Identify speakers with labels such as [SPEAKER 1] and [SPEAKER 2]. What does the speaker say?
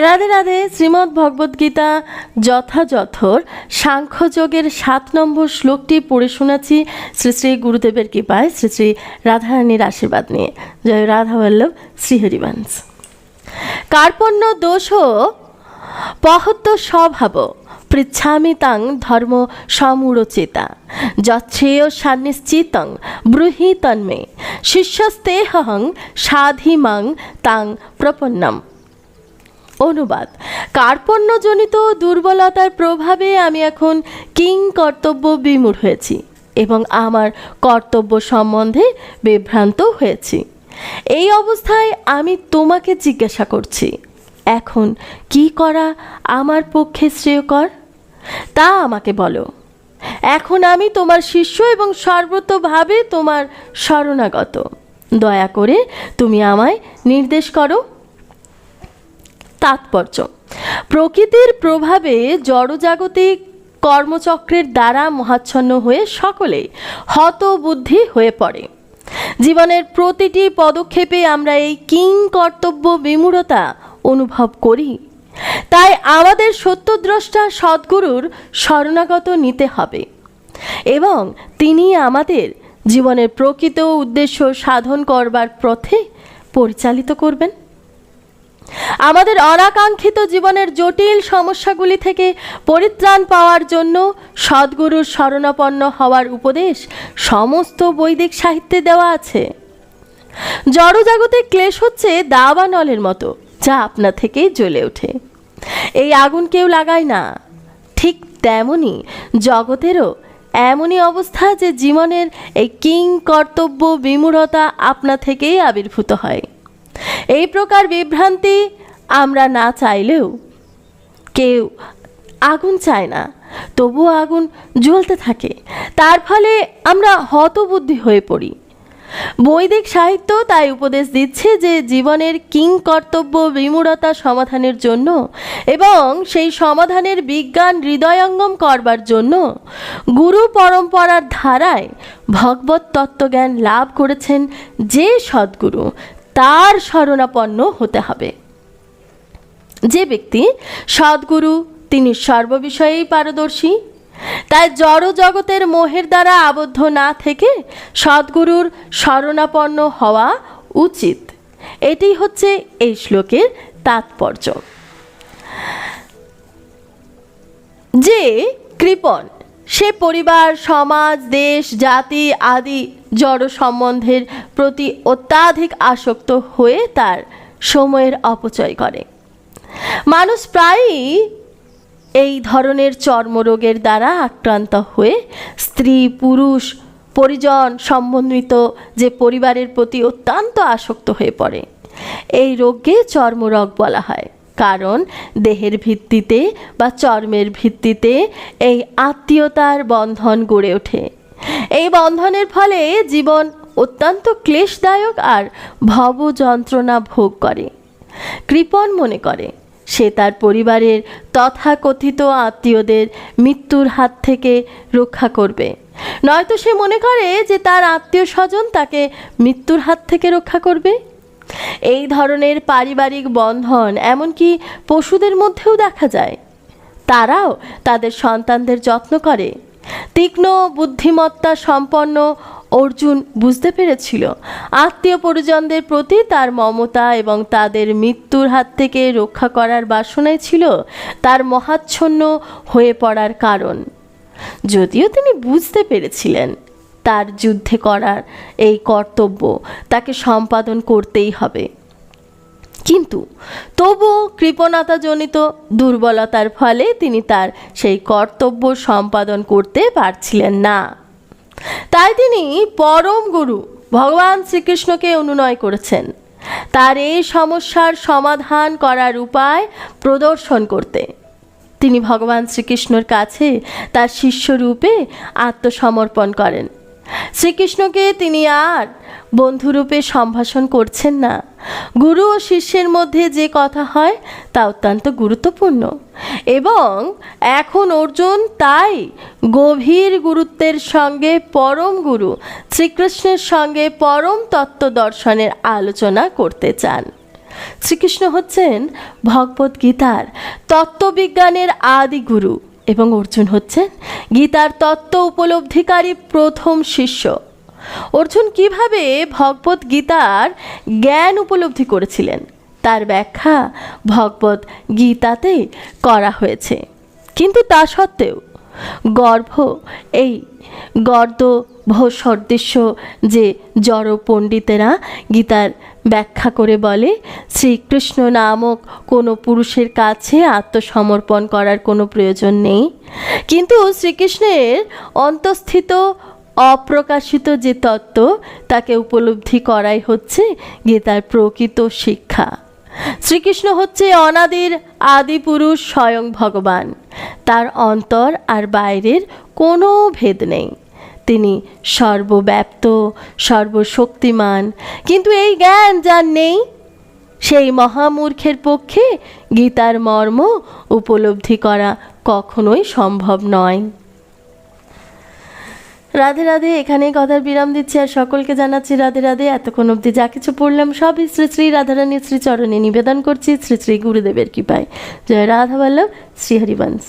[SPEAKER 1] রাধে রাধে, শ্রীমদ্ ভগবদ্গীতা যথাযথর সাংখ্যযোগের সাত নম্বর শ্লোকটি পড়ে শোনাচ্ছি শ্রী শ্রী গুরুদেবের কৃপায়, শ্রী শ্রী রাধারানীর আশীর্বাদ নিয়ে। জয় রাধা বল্লভ শ্রীহরিবংশ কার্পণ্য দোষ পহত্য স্বভাব, পৃচ্ছামি তাং ধর্ম সমূঢ়চেতা যচ্ছেয় সান্নিশ্চিতং, ব্রুহি তন্মে। শিষ্যস্তেহং সাধিমাং তাং প্রপন্নম। অনুবাদ। কার্পণ্যজনিত দুর্বলতার প্রভাবে আমি এখন কিং কর্তব্য বিমূঢ় হয়েছি এবং আমার কর্তব্য সম্বন্ধে বিভ্রান্ত হয়েছি। এই অবস্থায় আমি তোমাকে জিজ্ঞাসা করছি, এখন কি করা আমার পক্ষে শ্রেয়কর? তা আমাকে বলো। এখন আমি তোমার শিষ্য এবং সর্বতভাবে তোমার শরণাগত। দয়া করে তুমি আমায় নির্দেশ করো। তাৎপর্য। প্রকৃতির প্রভাবে জড়জাগতিক কর্মচক্রের দ্বারা মহাচ্ছন্ন হয়ে সকলেই হতবুদ্ধি হয়ে পড়ে। জীবনের প্রতিটি পদক্ষেপে আমরা এই কিং কর্তব্য বিমূঢ়তা অনুভব করি। তাই আমাদের সত্যদ্রষ্টা সদ্গুরুর শরণাগত নিতে হবে এবং তিনি আমাদের জীবনের প্রকৃত উদ্দেশ্য সাধন করবার পথে পরিচালিত করবেন। আমাদের অনাকাঙ্ক্ষিত জীবনের জটিল সমস্যাগুলি থেকে পরিত্রাণ পাওয়ার জন্য সদ্গুরুর শরণাপন্ন হওয়ার উপদেশ সমস্ত বৈদিক সাহিত্যে দেওয়া আছে। জড়জাগতিক ক্লেশ হচ্ছে দাবানলের মতো, যা আপনা থেকেই জ্বলে ওঠে। এই আগুন কেউ লাগায় না। ঠিক তেমনই জগতেরও এমনই অবস্থা যে জীবনের এই কিং কর্তব্য বিমূঢ়তা আপনা থেকেই আবির্ভূত হয়। এই প্রকার বিভ্রান্তি আমরা না চাইলেও কেউ আগুন চায় না, তবুও আগুন জ্বলতে থাকে। তার ফলে আমরা হতবুদ্ধি হয়ে পড়ি। বৈদিক সাহিত্য তাই উপদেশ দিচ্ছে যে জীবনের কিং কর্তব্য বিমূঢ়তা সমাধানের জন্য এবং সেই সমাধানের বিজ্ঞান হৃদয়ঙ্গম করবার জন্য গুরু পরম্পরার ধারায় ভগবত তত্ত্বজ্ঞান লাভ করেছেন যে সদ্গুরু। তার শরণাপন্ন হতে হবে। যে ব্যক্তি সদ্গুরু, তিনি সর্ববিষয়েই পারদর্শী। তাই জড় জগতের মোহের দ্বারা আবদ্ধ না থেকে সদ্গুরুর শরণাপন্ন হওয়া উচিত। এটি হচ্ছে এই শ্লোকের তাৎপর্য। যে কৃপণ, সে পরিবার, সমাজ, দেশ, জাতি আদি জড় সম্বন্ধের প্রতি অত্যাধিক আসক্ত হয়ে তার সময়ের অপচয় করে। মানুষ প্রায়ই এই ধরনের চর্মরোগের দ্বারা আক্রান্ত হয়ে স্ত্রী, পুরুষ, পরিজন সম্বন্ধিত যে পরিবারের প্রতি অত্যন্ত আসক্ত হয়ে পড়ে। এই রোগকে চর্মরোগ বলা হয়। কারণ দেহের ভিত্তিতে বা চর্মের ভিত্তিতে এই আত্মীয়তার বন্ধন গড়ে ওঠে। এই বন্ধনের ফলে জীবন অত্যন্ত ক্লেশদায়ক আর ভব যন্ত্রণা ভোগ করে। কৃপণ মনে করে, সে তার পরিবারের তথাকথিত আত্মীয়দের মৃত্যুর হাত থেকে রক্ষা করবে। নয়তো সে মনে করে যে তার আত্মীয় স্বজন তাকে মৃত্যুর হাত থেকে রক্ষা করবে? এই ধরনের পারিবারিক বন্ধন এমনকি পশুদের মধ্যেও দেখা যায়। তারাও তাদের সন্তানদের যত্ন করে। তীক্ষ্ণ বুদ্ধিমত্তা সম্পন্ন অর্জুন বুঝতে পেরেছিল। আত্মীয় পরিজনদের প্রতি তার মমতা এবং তাদের মৃত্যুর হাত থেকে রক্ষা করার বাসনাই ছিল তার মহাচ্ছন্ন হয়ে পড়ার কারণ। যদিও তিনি বুঝতে পেরেছিলেন তার যুদ্ধে করার এই কর্তব্য তাকে সম্পাদন করতেই হবে। কিন্তু তবুও কৃপণতাজনিত দুর্বলতার ফলে তিনি তার সেই কর্তব্য সম্পাদন করতে পারছিলেন না। তাই তিনি পরম গুরু ভগবান শ্রীকৃষ্ণকে অনুনয় করেছেন। তার এই সমস্যার সমাধান করার উপায় প্রদর্শন করতে। তিনি ভগবান শ্রীকৃষ্ণর কাছে তার শিষ্যরূপে আত্মসমর্পণ করেন। শ্রীকৃষ্ণকে তিনি আর বন্ধুরূপে সম্ভাষণ করছেন না। গুরু ও শিষ্যের মধ্যে যে কথা হয় তা অত্যন্ত গুরুত্বপূর্ণ। এবং এখন অর্জুন তাই গভীর গুরুত্বের সঙ্গে পরম গুরু শ্রীকৃষ্ণের সঙ্গে পরম তত্ত্ব দর্শনের আলোচনা করতে চান। শ্রীকৃষ্ণ হচ্ছেন ভগবত গীতার তত্ত্ববিজ্ঞানের আদি গুরু এবং অর্জুন হচ্ছেন গীতার তত্ত্ব উপলব্ধিকারী প্রথম শিষ্য। অর্জুন কীভাবে ভগবত গীতার জ্ঞান উপলব্ধি করেছিলেন? তার ব্যাখ্যা ভগবত গীতাতে করা হয়েছে। কিন্তু তা সত্ত্বেও গর্ভ, এই গর্দ সদৃশ্য যে জড় পণ্ডিতেরা গীতার ব্যাখ্যা করে বলে, শ্রীকৃষ্ণ নামক কোনো পুরুষের কাছে আত্মসমর্পণ করার কোনো প্রয়োজন নেই। কিন্তু শ্রীকৃষ্ণের অন্তঃস্থিত অপ্রকাশিত যে তত্ত্ব, তাকে উপলব্ধি করাই হচ্ছে গীতার প্রকৃত শিক্ষা। শ্রীকৃষ্ণ হচ্ছে অনাদির আদি পুরুষ স্বয়ং ভগবান। তার অন্তর আর বাইরের কোনো ভেদ নেই। তিনি সর্বব্যাপ্ত, সর্বশক্তিমান। কিন্তু এই জ্ঞান যার নেই, সেই মহামূর্খের পক্ষে গীতার মর্ম উপলব্ধি করা কখনোই সম্ভব নয়। রাধে রাধে, এখানেই কথার বিরাম দিচ্ছি আর সকলকে জানাচ্ছি রাধে রাধে, এতক্ষণ অবধি যা কিছু পড়লাম সবই শ্রী শ্রী রাধারানীর শ্রী চরণে নিবেদন করছি, শ্রী শ্রী গুরুদেবের কৃপায়। জয় রাধা বল্লভ, শ্রী হরিবংশ।